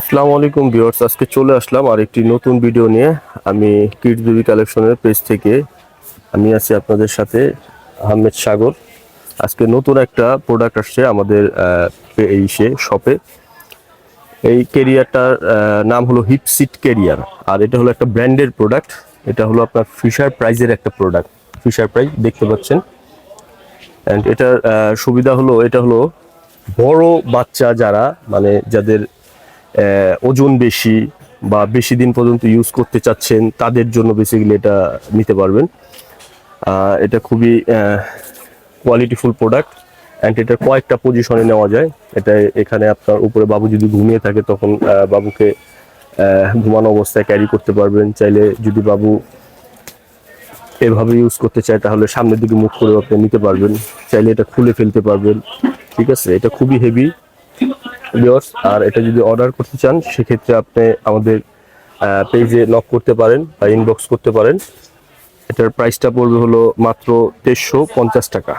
আসসালামু আলাইকুম ভিউয়ার্স, আজকে চলে আসলাম আর একটি নতুন ভিডিও নিয়ে। আমি কিডস বেবি কালেকশনের পেজ থেকে। আমি আছি আপনাদের সাথে আহমেদ সাগর। আজকে নতুন একটা প্রোডাক্ট আসছে আমাদের এই সে শপে এই কেরিয়ারটার নাম হলো হিপসিট কেরিয়ার আর এটা হলো একটা ব্র্যান্ডের প্রোডাক্ট এটা হলো আপনার ফিশার প্রাইজের একটা প্রোডাক্ট ফিশার প্রাইজ দেখতে পাচ্ছেন? অ্যান্ড এটার সুবিধা হলো, এটা হলো বড় বাচ্চা যারা মানে যাদের ওজন বেশি বা বেশি দিন পর্যন্ত ইউজ করতে চাচ্ছেন, তাদের জন্য বেসিক্যালি এটা নিতে পারবেন। এটা খুবই কোয়ালিটিফুল প্রোডাক্ট অ্যান্ড এটা কয়েকটা পজিশনে নেওয়া যায়। এটা এখানে আপনার উপরে বাবু যদি ঘুমিয়ে থাকে তখন বাবুকে ঘুমানো অবস্থায় ক্যারি করতে পারবেন। চাইলে যদি বাবু এভাবে ইউজ করতে চায় তাহলে সামনের দিকে মুখ করে আপনি নিতে পারবেন। চাইলে এটা খুলে ফেলতে পারবেন। ঠিক আছে? এটা খুবই হেভি ভিউয়ার্স আর এটা যদি অর্ডার করতে চান, সেক্ষেত্রে আপনি আমাদের পেজে লক করতে পারেন বা ইনবক্স করতে পারেন। এটার প্রাইসটা পড়বে হলো মাত্র দেড়শো পঞ্চাশ টাকা।